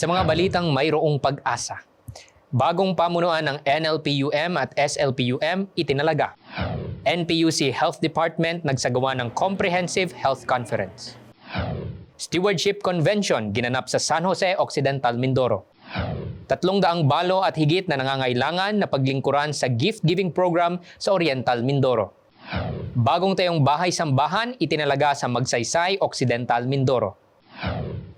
Sa mga balitang mayroong pag-asa, bagong pamunuan ng NLPUM at SLPUM itinalaga. NPUC Health Department nagsagawa ng Comprehensive Health Conference. Stewardship Convention ginanap sa San Jose Occidental, Mindoro. Tatlong daang balo at higit na nangangailangan na paglingkuran sa gift-giving program sa Oriental, Mindoro. Bagong tayong bahay-sambahan itinalaga sa Magsaysay, Occidental, Mindoro.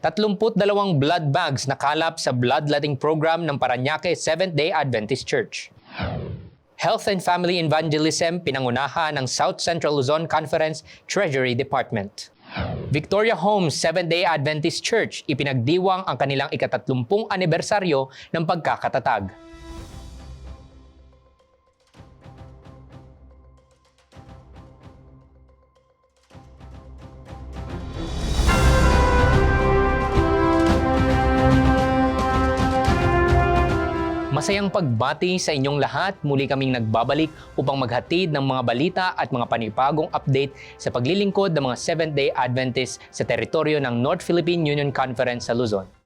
32 blood bags nakalap sa bloodletting program ng Paranaque Seventh-day Adventist Church. Health and Family Evangelism pinangunahan ng South Central Luzon Conference Treasury Department. Victoria Homes Seventh-day Adventist Church ipinagdiwang ang kanilang ikatatlumpung anibersaryo ng pagkakatatag. Masayang pagbati sa inyong lahat. Muli kaming nagbabalik upang maghatid ng mga balita at mga panipagong update sa paglilingkod ng mga Seventh-day Adventist sa teritoryo ng North Philippine Union Conference sa Luzon.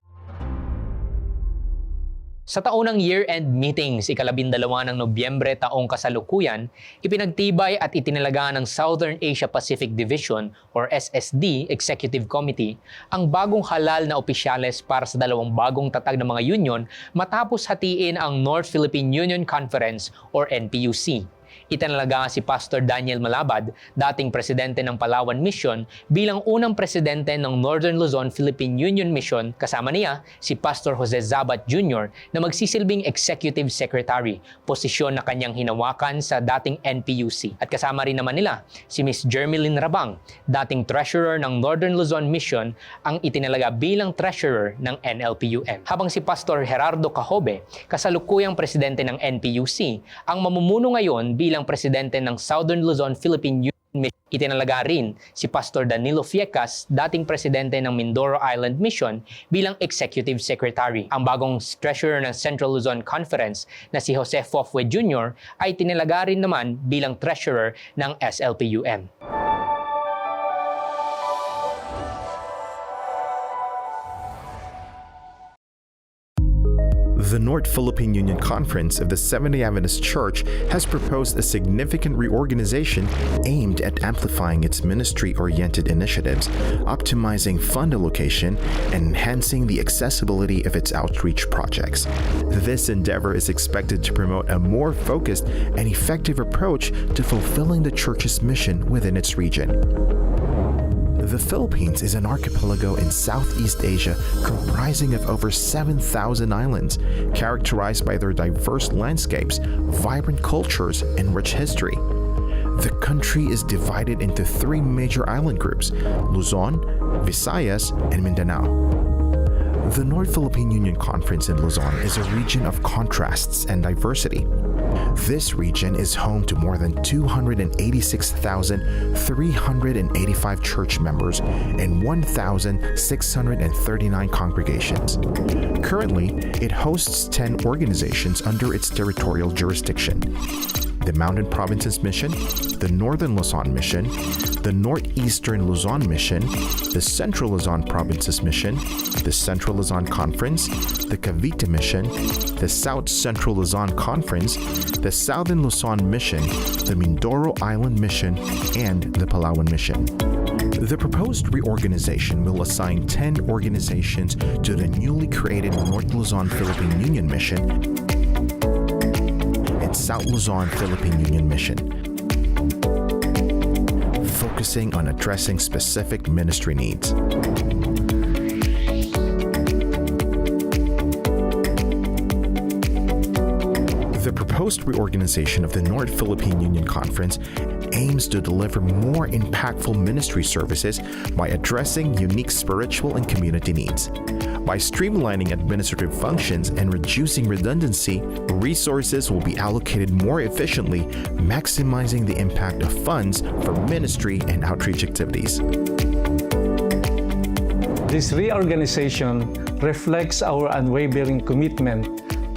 Sa taunang year-end meetings, ikalabindalawa ng Nobyembre taong kasalukuyan, ipinagtibay at itinalaga ng Southern Asia Pacific Division or SSD Executive Committee ang bagong halal na opisyales para sa dalawang bagong tatag ng mga union matapos hatiin ang North Philippine Union Conference or NPUC. Itinalaga si Pastor Daniel Malabad, dating presidente ng Palawan Mission, bilang unang presidente ng Northern Luzon Philippine Union Mission. Kasama niya si Pastor Jose Zabat Jr. na magsisilbing Executive Secretary, posisyon na kanyang hinawakan sa dating NPUC. At kasama rin naman nila si Miss Jermilyn Rabang, dating treasurer ng Northern Luzon Mission, ang itinalaga bilang treasurer ng NLPUM. Habang si Pastor Gerardo Cajobe, kasalukuyang presidente ng NPUC, ang mamumuno ngayon bilang presidente ng Southern Luzon Philippine Union Mission. Itinalaga rin si Pastor Danilo Fiecas, dating presidente ng Mindoro Island Mission, bilang executive secretary. Ang bagong treasurer ng Central Luzon Conference na si Jose Fofwe Jr. ay tinalaga rin naman bilang treasurer ng SLPUM. The North Philippine Union Conference of the Seventh-day Adventist Church has proposed a significant reorganization aimed at amplifying its ministry-oriented initiatives, optimizing fund allocation, and enhancing the accessibility of its outreach projects. This endeavor is expected to promote a more focused and effective approach to fulfilling the church's mission within its region. The Philippines is an archipelago in Southeast Asia comprising of over 7,000 islands, characterized by their diverse landscapes, vibrant cultures, and rich history. The country is divided into three major island groups Luzon, Visayas, and Mindanao. The North Philippine Union Conference in Luzon is a region of contrasts and diversity. This region is home to more than 286,385 church members and 1,639 congregations. Currently, it hosts 10 organizations under its territorial jurisdiction the Mountain Provinces Mission, the Northern Luzon Mission, the Northeastern Luzon Mission, the Central Luzon Provinces Mission, the Central Luzon Conference, the Cavite Mission, the South Central Luzon Conference, the Southern Luzon Mission, the Mindoro Island Mission, and the Palawan Mission. The proposed reorganization will assign 10 organizations to the newly created North Luzon Philippine Union Mission South Luzon Philippine Union Mission, focusing on addressing specific ministry needs. The proposed reorganization of the North Philippine Union Conference aims to deliver more impactful ministry services by addressing unique spiritual and community needs. By streamlining administrative functions and reducing redundancy, resources will be allocated more efficiently, maximizing the impact of funds for ministry and outreach activities. This reorganization reflects our unwavering commitment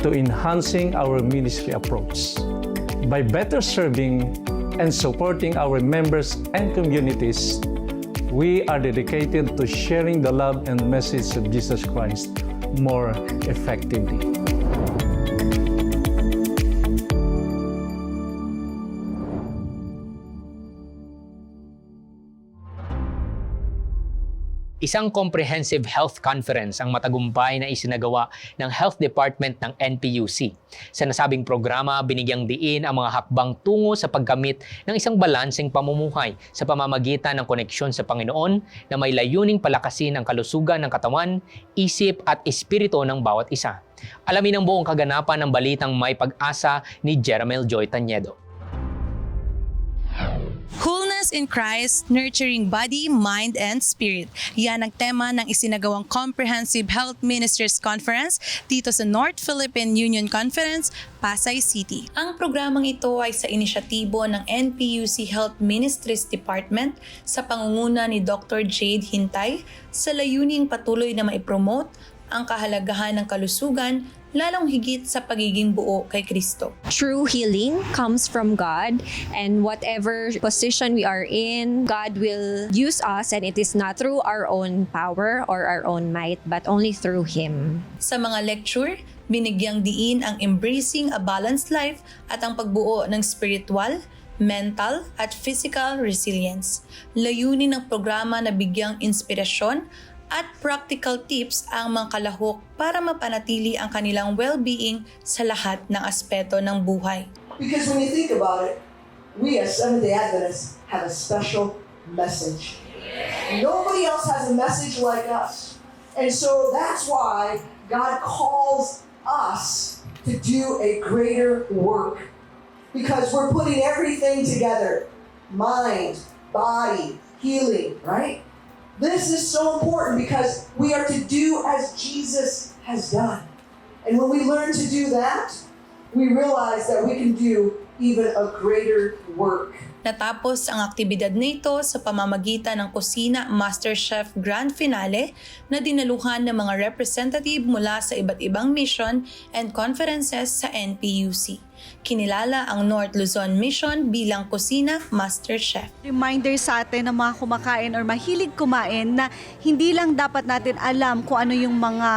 to enhancing our ministry approach. By better serving and supporting our members and communities, we are dedicated to sharing the love and message of Jesus Christ more effectively. Isang comprehensive health conference ang matagumpay na isinagawa ng Health Department ng NPUC. Sa nasabing programa, binigyang diin ang mga hakbang tungo sa pagkamit ng isang balanseng pamumuhay sa pamamagitan ng koneksyon sa Panginoon na may layuning palakasin ang kalusugan ng katawan, isip at espiritu ng bawat isa. Alamin ang buong kaganapan ng balitang may pag-asa ni Jeramel Joy Tanyedo. Wholeness in Christ, Nurturing Body, Mind, and Spirit. Yan ang tema ng isinagawang Comprehensive Health Ministers Conference dito sa North Philippine Union Conference, Pasay City. Ang programang ito ay sa inisyatibo ng NPUC Health Ministries Department sa pangunguna ni Dr. Jade Hintay sa layuning patuloy na maipromote ang kahalagahan ng kalusugan lalong higit sa pagiging buo kay Kristo. true healing comes from God and whatever position we are in, God will use us and it is not through our own power or our own might but only through Him. Sa mga lecture, binigyang diin ang embracing a balanced life at ang pagbuo ng spiritual, mental at physical resilience. Layunin ng programa na bigyang inspirasyon at practical tips ang mga kalahok para mapanatili ang kanilang well-being sa lahat ng aspeto ng buhay. Because when you think about it, we as Seventh day Adventists have a special message. Nobody else has a message like us. And so that's why God calls us to do a greater work. Because we're putting everything together mind, body, healing, right? This is so important because we are to do as Jesus has done. And when we learn to do that, we realize that we can do even a greater work. Natapos ang aktibidad na ito sa pamamagitan ng Kusina MasterChef Grand Finale na dinaluhan ng mga representative mula sa iba't ibang mission and conferences sa NPUC. Kinilala ang North Luzon Mission bilang Kusina MasterChef. reminder sa atin ng mga kumakain or mahilig kumain na hindi lang dapat natin alam kung ano yung mga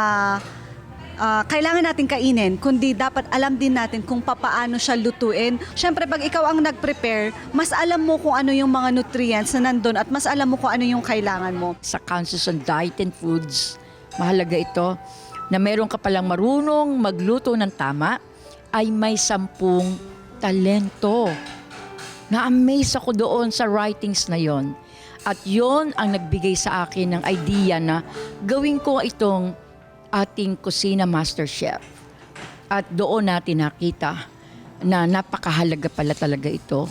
ah, kailangan natin kainin, kundi dapat alam din natin kung papaano siya lutuin. Siyempre, pag ikaw ang nag-prepare, mas alam mo kung ano yung mga nutrients na nandun at mas alam mo kung ano yung kailangan mo. sa Council on Diet and Foods. Mahalaga ito na meron ka palang marunong magluto ng tama ay may sampung talento. Na-amaze ako doon sa writings na yon. At yon ang nagbigay sa akin ng idea na gawin ko itong ating Kusina Master Chef. At doon natin nakita na napakahalaga pala talaga ito.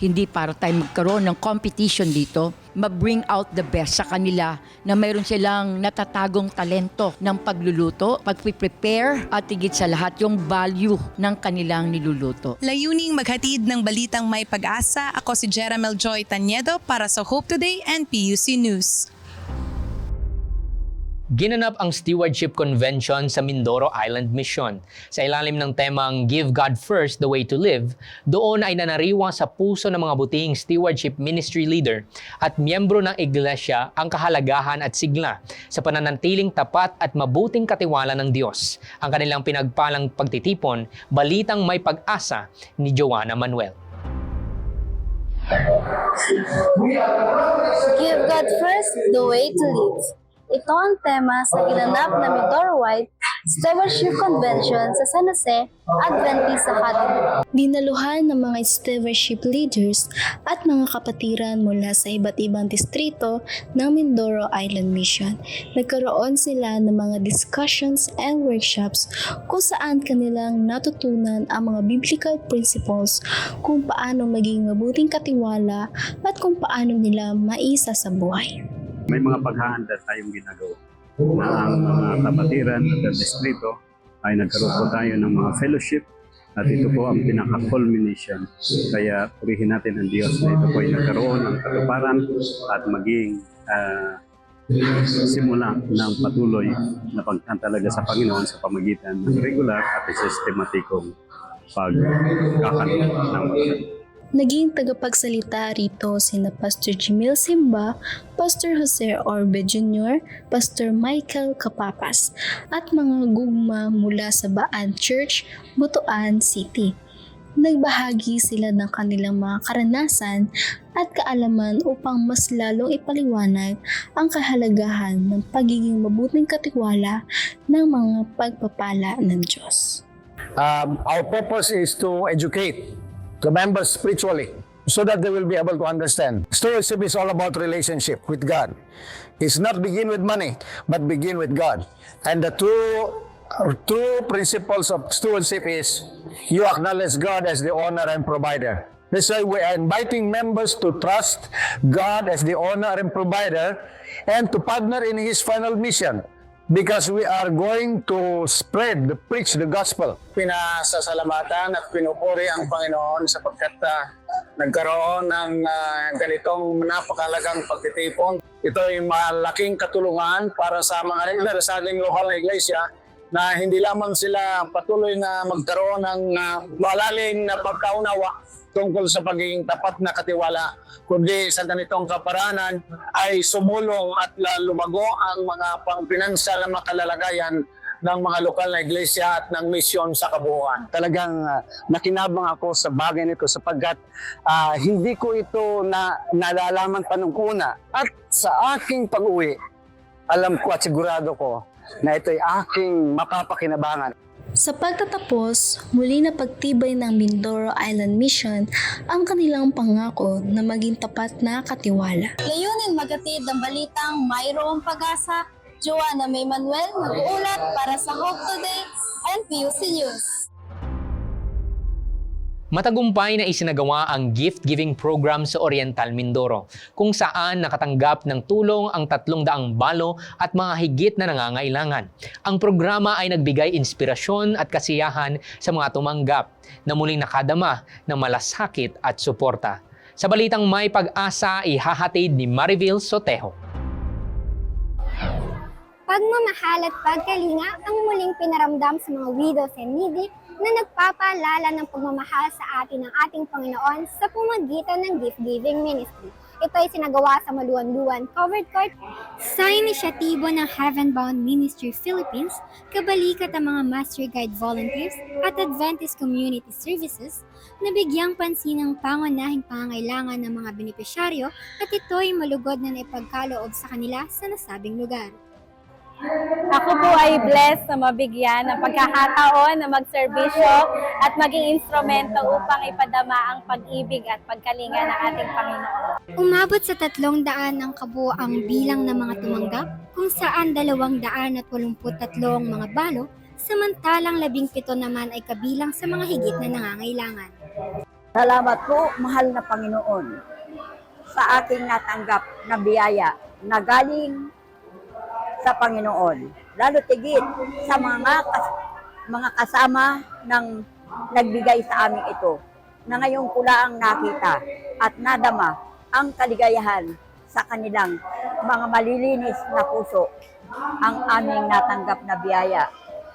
Hindi para tayo magkaroon ng competition dito, ma-bring out the best sa kanila na mayroon silang natatagong talento ng pagluluto, pag-prepare at higit sa lahat yung value ng kanilang niluluto. Layuning maghatid ng balitang may pag-asa, ako si Jeramel Joy Tanyedo para sa Hope Today and PUC News. Ginanap ang Stewardship Convention sa Mindoro Island Mission. Sa ilalim ng temang Give God First, the Way to Live, doon ay nanariwa sa puso ng mga butihing stewardship ministry leader at miyembro ng iglesia ang kahalagahan at sigla sa pananantiling tapat at mabuting katiwala ng Diyos. Ang kanilang pinagpalang pagtitipon, balitang may pag-asa ni Joanna Manuel. Give God first the way to live. Ito ang tema sa ginanap na Midor White Stewardship Convention sa San Jose Adventist Academy. Dinaluhan ng mga stewardship leaders at mga kapatiran mula sa iba't ibang distrito ng Mindoro Island Mission. Nagkaroon sila ng mga discussions and workshops kung saan kanilang natutunan ang mga biblical principles kung paano maging mabuting katiwala at kung paano nila maisa sa buhay. May mga paghahanda tayong ginagawa. Na ang mga kapatiran at distrito ay nagkaroon po tayo ng mga fellowship at ito po ang pinaka-culmination. Kaya purihin natin ang Diyos na ito po ay nagkaroon ng katuparan at maging ah, simula ng patuloy na pagtantalaga sa Panginoon sa pamagitan ng regular at sistematikong pagkakaroon ng mga Naging tagapagsalita rito sina Pastor Jimil Simba, Pastor Jose Orbe Jr., Pastor Michael Kapapas, at mga gugma mula sa Baan Church, Butuan City. Nagbahagi sila ng kanilang mga karanasan at kaalaman upang mas lalong ipaliwanag ang kahalagahan ng pagiging mabuting katiwala ng mga pagpapala ng Diyos. Um, our purpose is to educate the members spiritually so that they will be able to understand. Stewardship is all about relationship with God. It's not begin with money, but begin with God. And the true true principles of stewardship is you acknowledge God as the owner and provider. That's why we are inviting members to trust God as the owner and provider and to partner in His final mission because we are going to spread, the preach the gospel. Pinasasalamatan at pinupuri ang Panginoon sapagkat ah, nagkaroon ng ah, ganitong napakalagang pagtitipon. Ito ay malaking katulungan para sa mga regular sa ating lokal na iglesia na hindi lamang sila patuloy na magkaroon ng uh, malalim na pagkaunawa tungkol sa pagiging tapat na katiwala, kundi sa ganitong kaparanan ay sumulong at lumago ang mga pangpinansal na makalalagayan ng mga lokal na iglesia at ng misyon sa kabuuan. Talagang ah, nakinabang ako sa bagay nito sapagkat ah, hindi ko ito na nalalaman pa nung una. At sa aking pag-uwi, alam ko at sigurado ko na ito'y aking mapapakinabangan. Sa pagtatapos, muli na pagtibay ng Mindoro Island Mission ang kanilang pangako na maging tapat na katiwala. Layunin magatid ng balitang mayroong pag-asa. Joanna May Manuel, nag-uulat para sa Hope Today and PUC News. Matagumpay na isinagawa ang gift-giving program sa Oriental Mindoro, kung saan nakatanggap ng tulong ang 300 balo at mga higit na nangangailangan. Ang programa ay nagbigay inspirasyon at kasiyahan sa mga tumanggap na muling nakadama ng malasakit at suporta. Sa balitang may pag-asa, ihahatid ni Mariville Sotejo. Pagmamahal at pagkalinga ang muling pinaramdam sa mga widows and needy na nagpapaalala ng pagmamahal sa atin ng ating Panginoon sa pamagitan ng gift-giving ministry. Ito ay sinagawa sa Maluan-Luan Covered Court sa inisyatibo ng Heavenbound Ministry Philippines, kabalikat ang mga Master Guide Volunteers at Adventist Community Services na bigyang pansin ang pangunahing pangangailangan ng mga benepisyaryo at ito ay malugod na naipagkaloob sa kanila sa nasabing lugar. Ako po ay blessed na mabigyan ng pagkakataon na magserbisyo at maging instrumento upang ipadama ang pag-ibig at pagkalinga ng ating Panginoon. Umabot sa tatlong daan ang kabuoang bilang ng mga tumanggap, kung saan dalawang daan at walumput tatlong mga balo, samantalang labing pito naman ay kabilang sa mga higit na nangangailangan. Salamat po, mahal na Panginoon, sa aking natanggap na biyaya na galing sa Panginoon. Lalo tigit sa mga kas- mga kasama ng nagbigay sa amin ito na ngayon ko lang nakita at nadama ang kaligayahan sa kanilang mga malilinis na puso ang aming natanggap na biyaya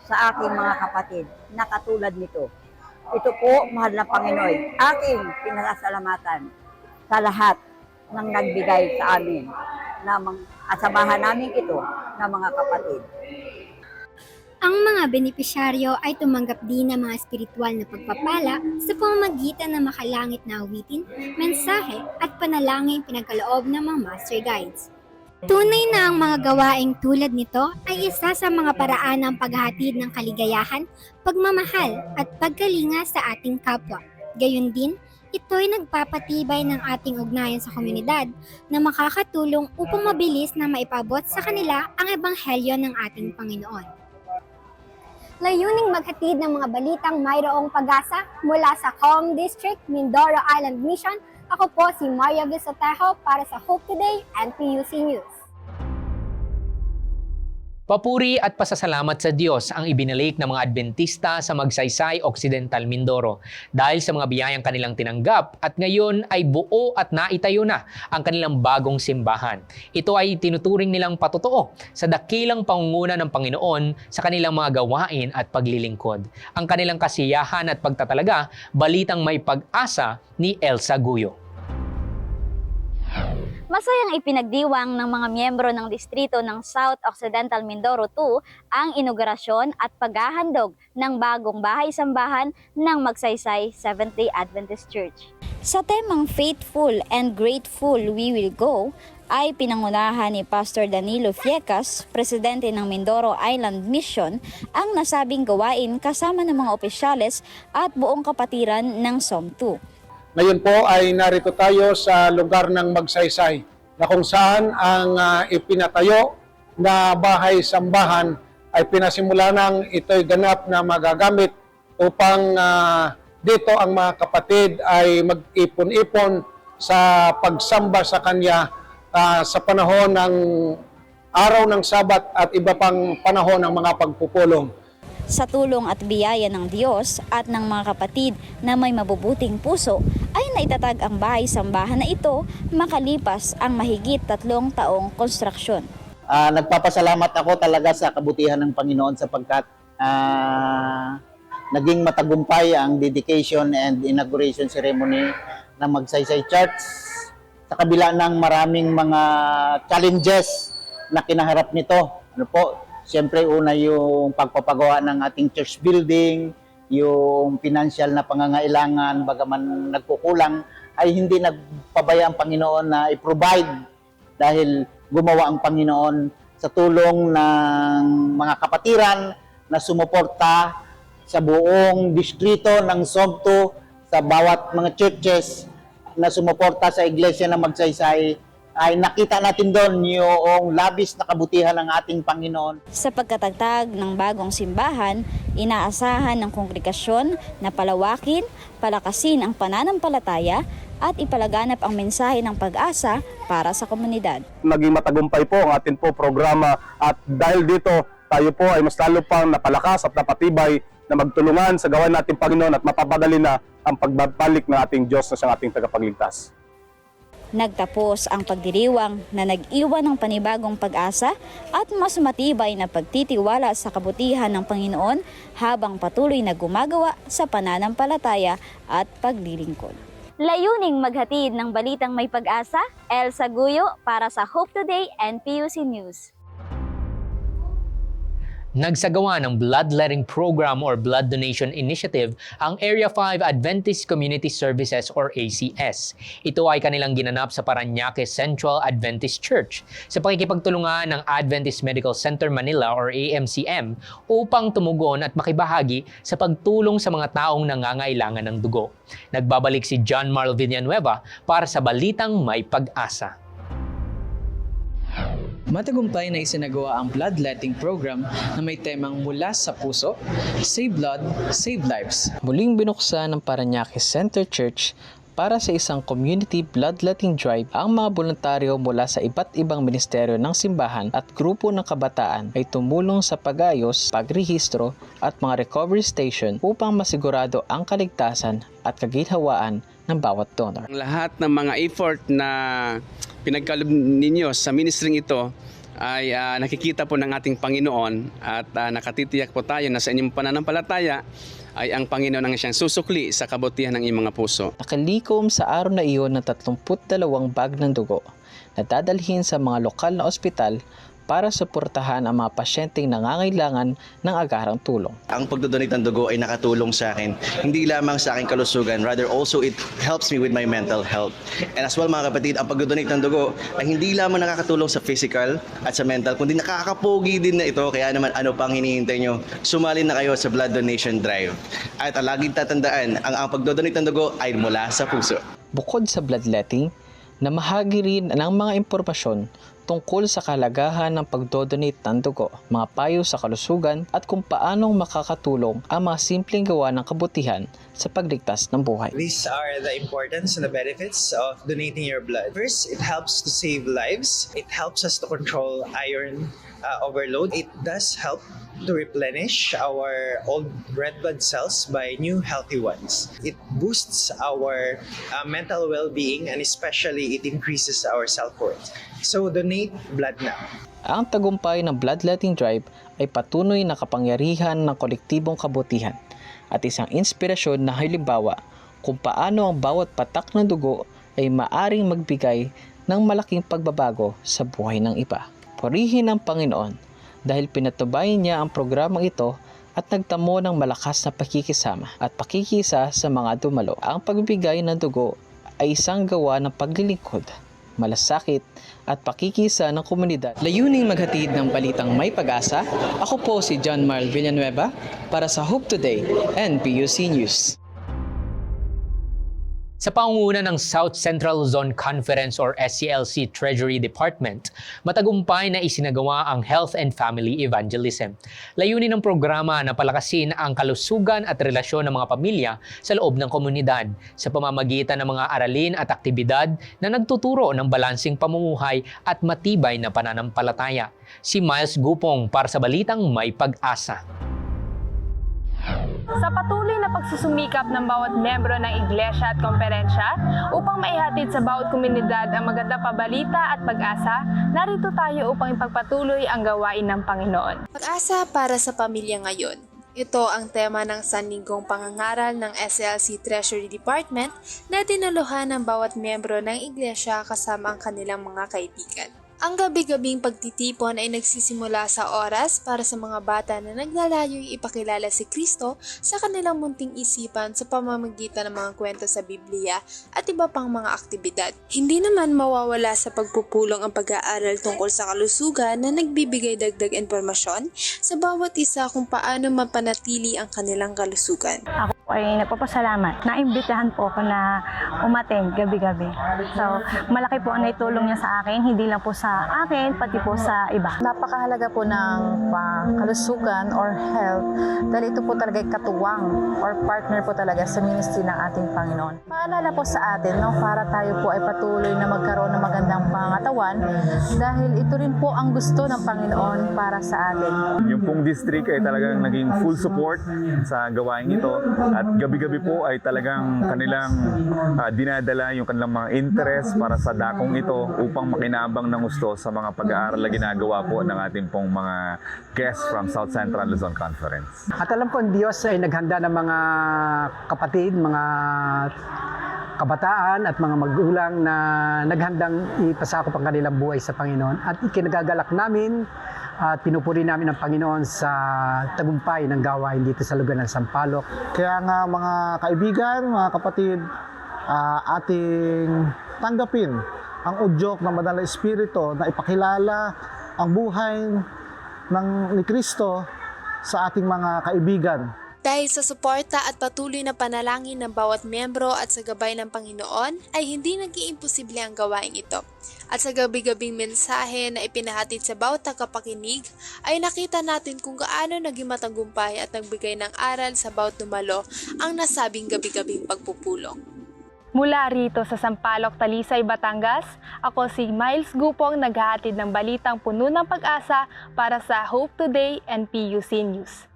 sa aking mga kapatid na katulad nito. Ito po, mahal na Panginoon, aking pinasasalamatan sa lahat ng nagbigay sa amin na mga kasamahan namin ito na mga kapatid. Ang mga benepisyaryo ay tumanggap din ng mga espiritual na pagpapala sa pamamagitan ng makalangit na awitin, mensahe at panalangin pinagkaloob ng mga master guides. Tunay na ang mga gawaing tulad nito ay isa sa mga paraan ng paghahatid ng kaligayahan, pagmamahal at pagkalinga sa ating kapwa. Gayun din, ito'y nagpapatibay ng ating ugnayan sa komunidad na makakatulong upang mabilis na maipabot sa kanila ang ebanghelyo ng ating Panginoon. Layuning maghatid ng mga balitang mayroong pag-asa mula sa Com District, Mindoro Island Mission. Ako po si Maria Visotejo para sa Hope Today and PUC News. Papuri at pasasalamat sa Diyos ang ibinalik ng mga Adventista sa Magsaysay Occidental Mindoro dahil sa mga biyayang kanilang tinanggap at ngayon ay buo at naitayo na ang kanilang bagong simbahan. Ito ay tinuturing nilang patotoo sa dakilang pangunguna ng Panginoon sa kanilang mga gawain at paglilingkod. Ang kanilang kasiyahan at pagtatalaga, balitang may pag-asa ni Elsa Guyo. Masayang ipinagdiwang ng mga miyembro ng distrito ng South Occidental Mindoro 2 ang inaugurasyon at paghahandog ng bagong bahay-sambahan ng Magsaysay Seventh-day Adventist Church. Sa temang Faithful and Grateful We Will Go, ay pinangunahan ni Pastor Danilo Fiecas, presidente ng Mindoro Island Mission, ang nasabing gawain kasama ng mga opisyales at buong kapatiran ng SOM 2. Ngayon po ay narito tayo sa lugar ng Magsaysay na kung saan ang ah, ipinatayo na bahay-sambahan ay pinasimula ng ito'y ganap na magagamit upang ah, dito ang mga kapatid ay mag-ipon-ipon sa pagsamba sa Kanya ah, sa panahon ng araw ng Sabat at iba pang panahon ng mga pagpupulong. Sa tulong at biyaya ng Diyos at ng mga kapatid na may mabubuting puso, ay naitatag ang bahay-sambahan na ito makalipas ang mahigit tatlong taong konstruksyon. Ah, nagpapasalamat ako talaga sa kabutihan ng Panginoon sapagkat ah, naging matagumpay ang dedication and inauguration ceremony ng Magsaysay Church sa kabila ng maraming mga challenges na kinaharap nito. Ano po? Siyempre una yung pagpapagawa ng ating church building, yung financial na pangangailangan, bagaman nagkukulang, ay hindi nagpabaya ang Panginoon na i-provide dahil gumawa ang Panginoon sa tulong ng mga kapatiran na sumuporta sa buong distrito ng Somto sa bawat mga churches na sumuporta sa iglesia ng Magsaysay ay nakita natin doon yung labis na kabutihan ng ating Panginoon Sa pagkatagtag ng bagong simbahan, inaasahan ng kongregasyon na palawakin, palakasin ang pananampalataya at ipalaganap ang mensahe ng pag-asa para sa komunidad. naging matagumpay po ang ating po programa at dahil dito tayo po ay mas lalo pang napalakas at napatibay na magtulungan sa gawain nating Panginoon at mapapadali na ang pagbabalik ng ating Diyos na siyang ating tagapagligtas. Nagtapos ang pagdiriwang na nag-iwan ng panibagong pag-asa at mas matibay na pagtitiwala sa kabutihan ng Panginoon habang patuloy na gumagawa sa pananampalataya at paglilingkod. Layuning maghatid ng balitang may pag-asa, Elsa Guyo para sa Hope Today and PUC News. Nagsagawa ng bloodletting program or blood donation initiative ang Area 5 Adventist Community Services or ACS. Ito ay kanilang ginanap sa Paranaque Central Adventist Church sa pakikipagtulungan ng Adventist Medical Center Manila or AMCM upang tumugon at makibahagi sa pagtulong sa mga taong nangangailangan ng dugo. Nagbabalik si John Marl Villanueva para sa Balitang May Pag-asa. Matagumpay na isinagawa ang bloodletting program na may temang mula sa puso, Save Blood, Save Lives. Muling binuksan ng Paranaque Center Church para sa isang community bloodletting drive ang mga voluntaryo mula sa iba't ibang ministeryo ng simbahan at grupo ng kabataan ay tumulong sa pagayos, pagrehistro at mga recovery station upang masigurado ang kaligtasan at kaginhawaan ng bawat donor. Ang lahat ng mga effort na pinagkalob ninyo sa ministering ito ay ah, nakikita po ng ating Panginoon at ah, nakatitiyak po tayo na sa inyong pananampalataya ay ang Panginoon ang siyang susukli sa kabutihan ng iyong mga puso. Nakalikom sa araw na iyon ng 32 bag ng dugo na dadalhin sa mga lokal na ospital para suportahan ang mga pasyenteng nangangailangan ng agarang tulong. Ang pagdodonate ng dugo ay nakatulong sa akin, hindi lamang sa aking kalusugan, rather also it helps me with my mental health. And as well mga kapatid, ang pagdodonate ng dugo ay hindi lamang nakakatulong sa physical at sa mental, kundi nakakapogi din na ito. Kaya naman ano pang hinihintay nyo, sumali na kayo sa blood donation drive. At laging tatandaan, ang, ang pagdodonate ng dugo ay mula sa puso. Bukod sa bloodletting, namahagi rin ng mga impormasyon tungkol sa kalagahan ng pagdodonate ng dugo, mga payo sa kalusugan at kung paanong makakatulong ang mga simpleng gawa ng kabutihan sa pagligtas ng buhay. These are the importance and the benefits of donating your blood. First, it helps to save lives. It helps us to control iron uh, overload. It does help to replenish our old red blood cells by new healthy ones. It boosts our uh, mental well-being and especially it increases our self-worth. So donate blood now. Ang tagumpay ng bloodletting drive ay patunay na kapangyarihan ng kolektibong kabutihan at isang inspirasyon na halimbawa kung paano ang bawat patak ng dugo ay maaring magbigay ng malaking pagbabago sa buhay ng iba. Purihin ang Panginoon dahil pinatubayan niya ang programang ito at nagtamo ng malakas na pakikisama at pakikisa sa mga dumalo. Ang pagbibigay ng dugo ay isang gawa ng paglilingkod, malasakit at pakikisa ng komunidad. Layuning maghatid ng balitang may pag-asa, ako po si John Marl Villanueva para sa Hope Today and PUC News. Sa pangunguna ng South Central Zone Conference or SCLC Treasury Department, matagumpay na isinagawa ang Health and Family Evangelism. Layunin ng programa na palakasin ang kalusugan at relasyon ng mga pamilya sa loob ng komunidad sa pamamagitan ng mga aralin at aktibidad na nagtuturo ng balansing pamumuhay at matibay na pananampalataya. Si Miles Gupong para sa Balitang May Pag-asa. Sa patuloy na pagsusumikap ng bawat membro ng iglesia at komperensya upang maihatid sa bawat komunidad ang magandang pabalita at pag-asa, narito tayo upang ipagpatuloy ang gawain ng Panginoon. Pag-asa para sa pamilya ngayon. Ito ang tema ng sanlinggong pangangaral ng SLC Treasury Department na dinaluhan ng bawat miyembro ng iglesia kasama ang kanilang mga kaibigan. Ang gabi-gabing pagtitipon ay nagsisimula sa oras para sa mga bata na naglalayong ipakilala si Kristo sa kanilang munting isipan sa pamamagitan ng mga kwento sa Biblia at iba pang mga aktibidad. Hindi naman mawawala sa pagpupulong ang pag-aaral tungkol sa kalusugan na nagbibigay dagdag impormasyon sa bawat isa kung paano mapanatili ang kanilang kalusugan. Ako ay nagpapasalamat. Naimbitahan po ako na umaten gabi-gabi. So, malaki po ang naitulong niya sa akin, hindi lang po sa akin, pati po sa iba. Napakahalaga po ng uh, kalusugan or health dahil ito po talaga ay katuwang or partner po talaga sa ministry ng ating Panginoon. Paalala po sa atin, no, para tayo po ay patuloy na magkaroon ng magandang pangatawan dahil ito rin po ang gusto ng Panginoon para sa atin. Yung pong district ay talagang naging full support sa gawain ito at gabi-gabi po ay talagang kanilang uh, dinadala yung kanilang mga interest para sa dakong ito upang makinabang ng gusto sa mga pag-aaral na ginagawa po ng ating pong mga guests from South Central Luzon Conference. At alam ko ang Diyos ay naghanda ng mga kapatid, mga kabataan at mga magulang na naghandang ipasakop ang kanilang buhay sa Panginoon. At ikinagagalak namin at pinupuri namin ang Panginoon sa tagumpay ng gawain dito sa lugar ng Sampaloc. Kaya nga mga kaibigan, mga kapatid, uh, ating tanggapin ang udyok ng Banal na Espiritu na ipakilala ang buhay ng ni Kristo sa ating mga kaibigan. Dahil sa suporta at patuloy na panalangin ng bawat miyembro at sa gabay ng Panginoon, ay hindi naging imposible ang gawain ito. At sa gabi-gabing mensahe na ipinahatid sa bawat tagapakinig, ay nakita natin kung gaano naging matagumpay at nagbigay ng aral sa bawat dumalo ang nasabing gabi-gabing pagpupulong. Mula rito sa Sampaloc, Talisay, Batangas, ako si Miles Gupong naghahatid ng balitang puno ng pag-asa para sa Hope Today and PUC News.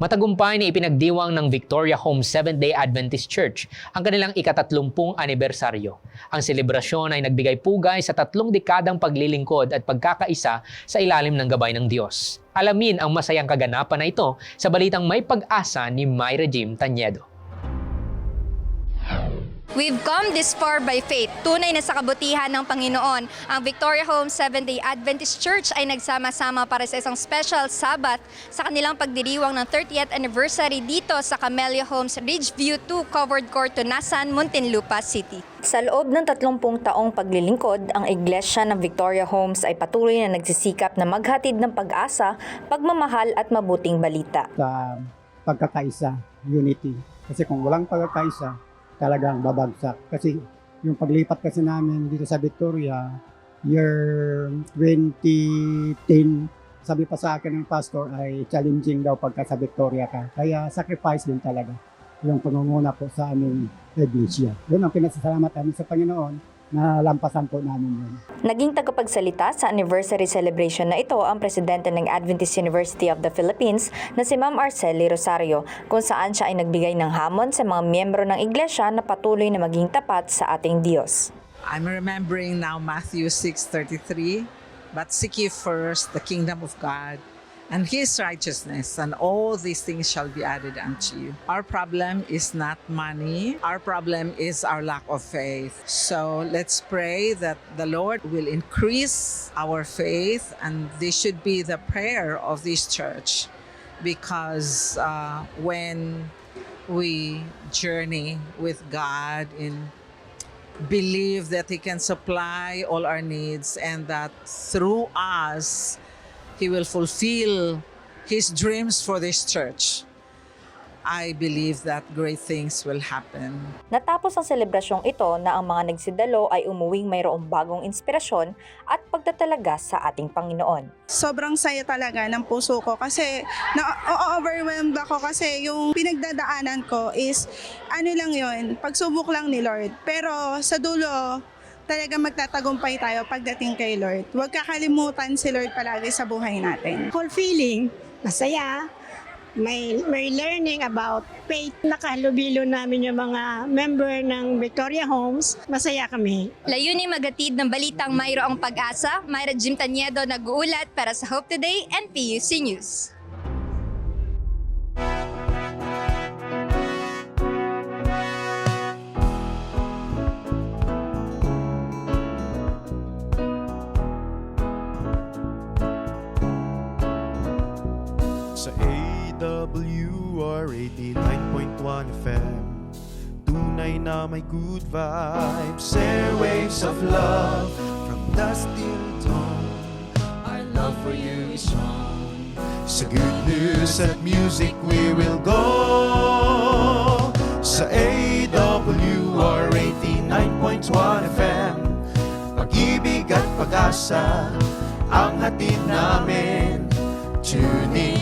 Matagumpay na ipinagdiwang ng Victoria Home Seventh-day Adventist Church ang kanilang ikatatlumpung anibersaryo. Ang selebrasyon ay nagbigay pugay sa tatlong dekadang paglilingkod at pagkakaisa sa ilalim ng gabay ng Diyos. Alamin ang masayang kaganapan na ito sa balitang may pag-asa ni Myra Jim Tanyedo. We've come this far by faith. Tunay na sa kabutihan ng Panginoon. Ang Victoria Home Seventh-day Adventist Church ay nagsama-sama para sa isang special Sabbath sa kanilang pagdiriwang ng 30th anniversary dito sa Camellia Homes Ridgeview 2 Covered Court, Tunasan, Muntinlupa City. Sa loob ng 30 taong paglilingkod, ang Iglesia ng Victoria Homes ay patuloy na nagsisikap na maghatid ng pag-asa, pagmamahal at mabuting balita. Sa pagkakaisa, unity. Kasi kung walang pagkakaisa, talagang babagsak. Kasi Yung paglipat kasi namin dito sa Victoria, year 2010, sabi pa sa akin ng pastor ay challenging daw pagka sa Victoria ka. Kaya sacrifice din talaga yung pangunguna po sa aming iglesia. Yun ang pinasasalamat namin sa Panginoon na lampasan po namin yun. Naging tagapagsalita sa anniversary celebration na ito ang presidente ng Adventist University of the Philippines na si Ma'am Arceli Rosario kung saan siya ay nagbigay ng hamon sa mga miyembro ng iglesia na patuloy na maging tapat sa ating Diyos. I'm remembering now Matthew 6:33, but seek ye first the kingdom of God and his righteousness, and all these things shall be added unto you. Our problem is not money. Our problem is our lack of faith. So let's pray that the Lord will increase our faith, and this should be the prayer of this church, because uh, when we journey with God in believe that He can supply all our needs and that through us, He will fulfill His dreams for this church. I believe that great things will happen. Natapos ang selebrasyong ito na ang mga nagsidalo ay umuwing mayroong bagong inspirasyon at pagtatalaga sa ating Panginoon. sobrang saya talaga ng puso ko kasi na-overwhelmed ako kasi yung pinagdadaanan ko is ano lang yon pagsubok lang ni Lord. Pero sa dulo, talaga magtatagumpay tayo pagdating kay Lord. Huwag kakalimutan si Lord palagi sa buhay natin. fulfilling, masaya. May, may learning about faith. Nakahalubilo namin yung mga member ng Victoria Homes. Masaya kami. Layunin magatid ng balitang mayroong pag-asa. Myra Jim Taniedo nag-uulat para sa Hope Today and PUC News. AWR 89.1 FM Tunay na may good vibes. Airwaves of love From dusk till dawn Our love for you is strong. Sa good news at music we will go. Sa AWR 89.1 FM Pag-ibig at pag-asa Ang hatid namin. Tune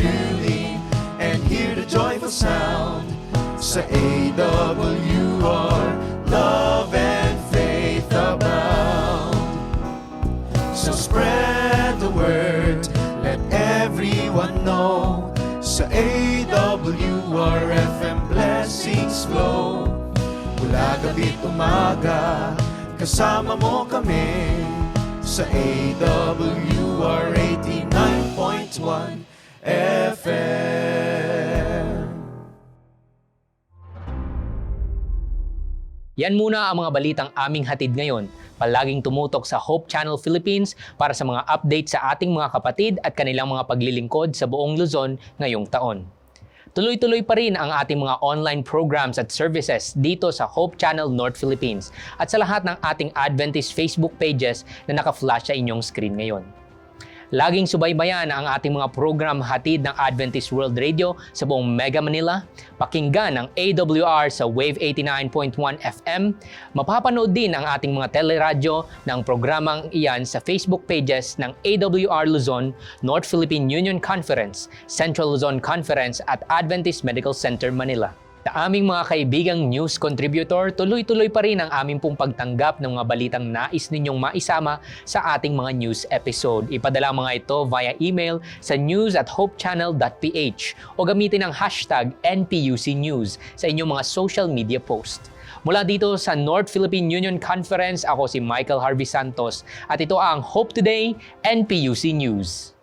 In, and hear the joyful sound. Sa AWR, love and faith abound. So spread the word, let everyone know. Sa AWR FM blessings flow. Mula gabi umaga, kasama mo kami. Sa AWR 89.1 FM. Yan muna ang mga balitang aming hatid ngayon. Palaging tumutok sa Hope Channel Philippines para sa mga update sa ating mga kapatid at kanilang mga paglilingkod sa buong Luzon ngayong taon. Tuloy-tuloy pa rin ang ating mga online programs at services dito sa Hope Channel North Philippines at sa lahat ng ating Adventist Facebook pages na naka-flash sa inyong screen ngayon. Laging subaybayan ang ating mga program hatid ng Adventist World Radio sa buong Mega Manila. Pakinggan ang AWR sa Wave 89.1 FM. Mapapanood din ang ating mga teleradyo ng programang iyan sa Facebook pages ng AWR Luzon, North Philippine Union Conference, Central Luzon Conference at Adventist Medical Center Manila. Na aming mga kaibigang news contributor, tuloy-tuloy pa rin ang aming pong pagtanggap ng mga balitang nais ninyong maisama sa ating mga news episode. Ipadala mga ito via email sa news at hopechannel.ph o gamitin ang hashtag NPUC News sa inyong mga social media post. Mula dito sa North Philippine Union Conference, ako si Michael Harvey Santos at ito ang Hope Today NPUC News.